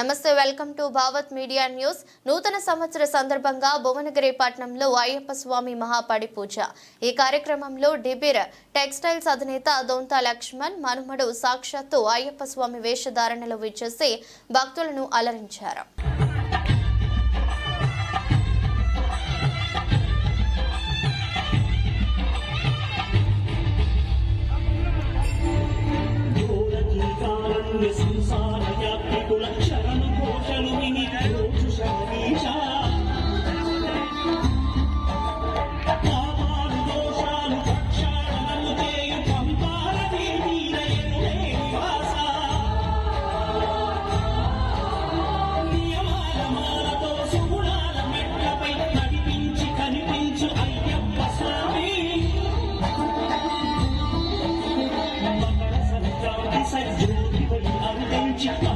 నమస్తే welcome to Bhavat media news. నూతన సంవత్సర సందర్భంగా భువనగిరి పట్టణంలో అయ్యప్ప స్వామి మహాపడి పూజ. ఈ కార్యక్రమంలో డిబిర్ టెక్స్టైల్స్ అధినేత దొంత లక్ష్మణ్ మనుమడు సాక్షాత్తు అయ్యప్ప స్వామి వేషధారణలో విచ్చేసి భక్తులను అలరించారు. సంసార యాత్రికుల శరణు ఘోషలు విని Hadi çıktı.